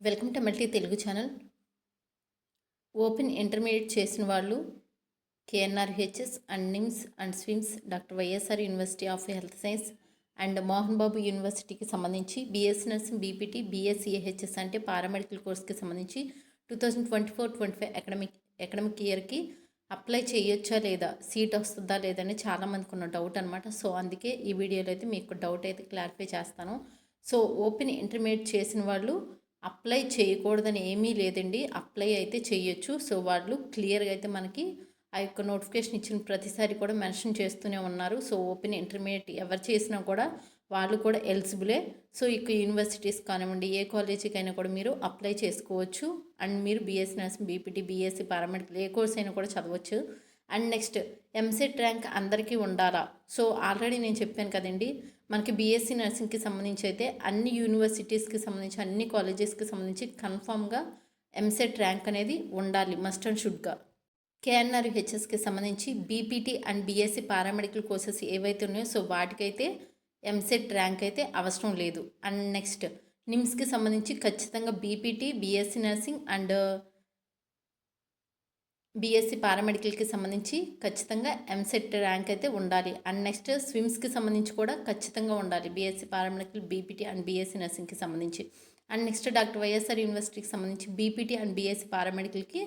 Welcome to multi Telugu channel. Open intermediate చేసిన వాళ్ళు KNRHS and NIMS and SVIMS doctor YSR university of health science and Mohan Babu యూనివర్సిటీకి సంబంధించి BSc nursing BPT బీఎస్సీఏహెచ్ఎస్ అంటే paramedical కోర్స్కి సంబంధించి two thousand twenty four twenty five academic academic ఇయర్కి apply చేయొచ్చా లేదా సీట్ వస్తుందా లేదని చాలామందికి ఉన్న డౌట్ అనమాట సో అందుకే ఈ వీడియోలో అయితే మీకు డౌట్ అయితే క్లారిఫై చేస్తాను. సో ఓపెన్ ఇంటర్మీడియట్ చేసిన వాళ్ళు అప్లై చేయకూడదని ఏమీ లేదండి. అప్లై అయితే చేయొచ్చు. సో వాళ్ళు క్లియర్గా అయితే మనకి ఆ యొక్క నోటిఫికేషన్ ఇచ్చిన ప్రతిసారి కూడా మెన్షన్ చేస్తూనే ఉన్నారు. సో ఓపెన్ ఇంటర్మీడియట్ ఎవరు చేసినా కూడా వాళ్ళు కూడా ఎలిజిబులే. సో ఇక యూనివర్సిటీస్ కానివ్వండి ఏ కాలేజీకి అయినా కూడా మీరు అప్లై చేసుకోవచ్చు. అండ్ మీరు BSc nursing BPT BSc paramedical ఏ కోర్స్ అయినా కూడా చదవచ్చు. అండ్ నెక్స్ట్ ఎంసెట్ ర్యాంక్ అందరికీ ఉండాలా? సో ఆల్రెడీ నేను చెప్పాను కదండి మనకి బీఎస్సీ నర్సింగ్కి సంబంధించి అయితే అన్ని యూనివర్సిటీస్కి సంబంధించి అన్ని కాలేజెస్కి సంబంధించి కన్ఫామ్గా ఎంసెట్ ర్యాంక్ అనేది ఉండాలి మస్ట్ అండ్ షుడ్గా. కేఎన్ఆర్ హెచ్ఎస్కి సంబంధించి BPT and BSc paramedical courses ఏవైతే ఉన్నాయో సో వాటికైతే ఎంసెట్ ర్యాంక్ అయితే అవసరం లేదు. అండ్ నెక్స్ట్ నిమ్స్కి సంబంధించి ఖచ్చితంగా BPT BSc nursing and BSc పారామెడికల్కి సంబంధించి ఖచ్చితంగా ఎంసెట్ ర్యాంక్ అయితే ఉండాలి. అండ్ నెక్స్ట్ స్విమ్స్కి సంబంధించి కూడా ఖచ్చితంగా ఉండాలి. BSc paramedical BPT and BSc నర్సింగ్కి సంబంధించి. అండ్ నెక్స్ట్ డాక్టర్ వైఎస్ఆర్ యూనివర్సిటీకి సంబంధించి బీపీటీ అండ్ బీఎస్సీ పారామెడికల్కి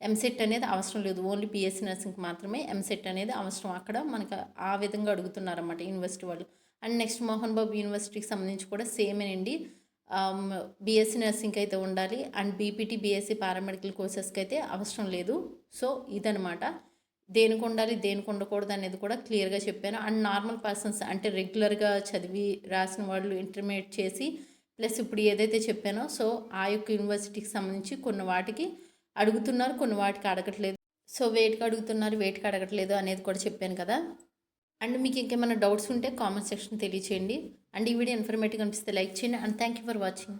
ఎంసెట్ అనేది అవసరం లేదు. ఓన్లీ బీఎస్సీ నర్సింగ్కి మాత్రమే ఎంసెట్ అనేది అవసరం. అక్కడ మనకు ఆ విధంగా అడుగుతున్నారన్నమాట యూనివర్సిటీ వాళ్ళు. అండ్ నెక్స్ట్ మోహన్ బాబు యూనివర్సిటీకి సంబంధించి కూడా సేమేనండి బీఎస్సీ నర్సింగ్కి అయితే ఉండాలి. అండ్ బీపీటీ బీఎస్సీ పారామెడికల్ కోర్సెస్కి అయితే అవసరం లేదు. సో ఇదనమాట దేనికి ఉండాలి దేనికి ఉండకూడదు అనేది కూడా క్లియర్గా చెప్పాను. అండ్ నార్మల్ పర్సన్స్ అంటే రెగ్యులర్గా చదివి రాసిన వాళ్ళు ఇంటర్మీడియట్ చేసి ప్లస్ ఇప్పుడు ఏదైతే చెప్పానో సో ఆ యొక్క యూనివర్సిటీకి సంబంధించి కొన్ని వాటికి అడుగుతున్నారు కొన్ని వాటికి అడగట్లేదు. సో వేటికి అడుగుతున్నారు వేటికి అడగట్లేదు అనేది కూడా చెప్పాను కదా. అండ్ మీకు ఇంకేమైనా డౌట్స్ ఉంటే కామెంట్ సెక్షన్ తెలియచేయండి. అండ్ ఈ వీడియో ఇన్ఫర్మేటివ్ అనిపిస్తే లైక్ చేయండి. And thank you for watching.